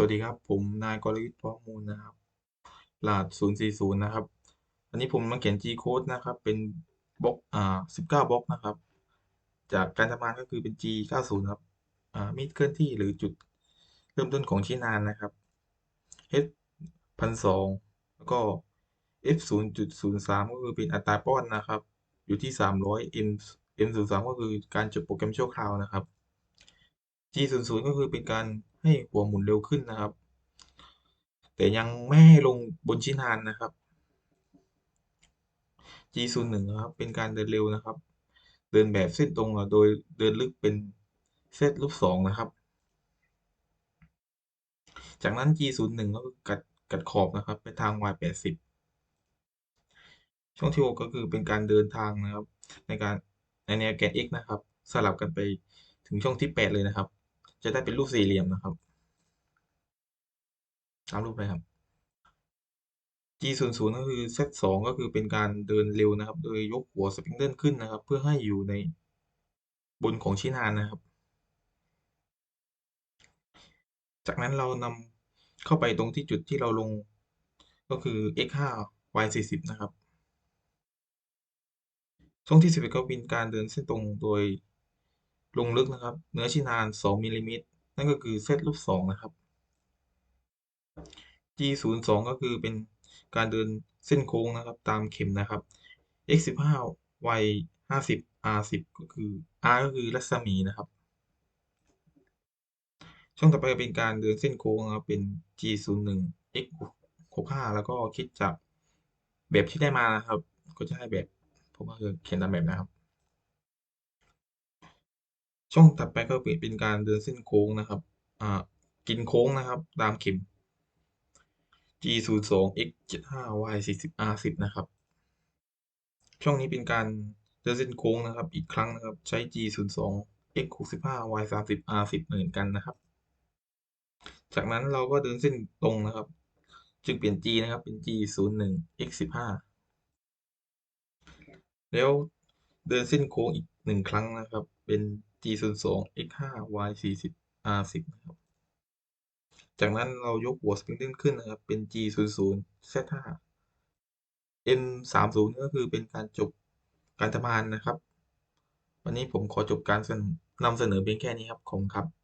สวัสดีครับ ผมนายกรวิทย์เพาะมูลนะครับรหัส040 นะครับ อันนี้ผมมาเขียน G code นะครับ เป็นบล็อกอ่า19บล็อกนะครับ จากการทำงานก็คือเป็น G90 ครับอ่ามีดเคลื่อนที่หรือจุดเริ่มต้นของชิ้นงานนะครับ H 1,200แล้วก็ F 0.03 ก็คือเป็นอัตราป้อนนะครับ อยู่ที่ 300 M M03 ก็คือการจบโปรแกรมชั่วคราวนะครับ G00 ก็คือเป็นการให้หัวหมุนเร็วขึ้นนะครับ แต่ยังไม่ให้ลงบนชิ้นงานนะครับ G01 นะครับ เป็นการเดินเร็วนะครับ เดินแบบเส้นตรงโดยเดินลึกเป็นเซตรูป2นะครับ จากนั้น G01 ก็คือกัดกัดขอบนะครับ ไปทาง Y80 ช่วงที่6ก็คือเป็นการเดินทางนะครับ ในการในแนวแกน X นะครับ สลับกันไปถึงช่องที่ 8 เลยนะครับ จะได้เป็นรูปสี่เหลี่ยมนะครับ ตามรูปเลยครับ G00 ก็คือ Z2 ก็คือเป็นการเดินเร็วนะครับ โดยยกหัวสปริงเกิลขึ้นนะครับ เพื่อให้อยู่ในบนของชิ้นงานนะครับ จากนั้นเรานำเข้าไปตรงที่จุดที่เราลงก็คือ x5 y40 นะครับช่องที่11ก็เป็นการเดินเส้นตรงโดย ลงลึกนะครับ เนื้อชิ้นงาน 2มิลลิเมตรนั่นก็คือเซตรูป2นะครับ G02 ก็คือเป็นการเดินเส้นโค้งนะครับ ตามเข็มนะครับ x15 y50 r10 ก็คือ r ก็คือรัศมีนะครับ ช่องต่อไปเป็นการเดินเส้นโค้งนะครับเป็น G01 x65 แล้วก็คิดจากแบบที่ได้มานะครับ ก็จะให้แบบผมก็คือเขียนตามแบบนะครับ ช่องถัดไปก็เป็นการเดินเส้นโค้งนะครับอ่ากินโค้งนะครับตามเข็ม G02 x75 y40 r10 นะครับ ช่องนี้เป็นการเดินเส้นโค้งนะครับ อีกครั้งนะครับ ใช้ G02 x65 y30 r10 เหมือนกันนะครับ จากนั้นเราก็เดินเส้นตรงนะครับ จึงเปลี่ยน G นะครับ เป็น G01 x15 แล้วเดินเส้นโค้งอีกหนึ่งครั้งนะครับ เป็น G02 x5 y40 r10 นะครับ จากนั้นเรายกหัวสปริงเดิลขึ้นนะครับ เป็น G00 Z5 M30 ก็คือเป็นการจบการทำงานนะครับ วันนี้ผมขอจบการนำเสนอเพียงแค่นี้ครับ ขอบคุณครับ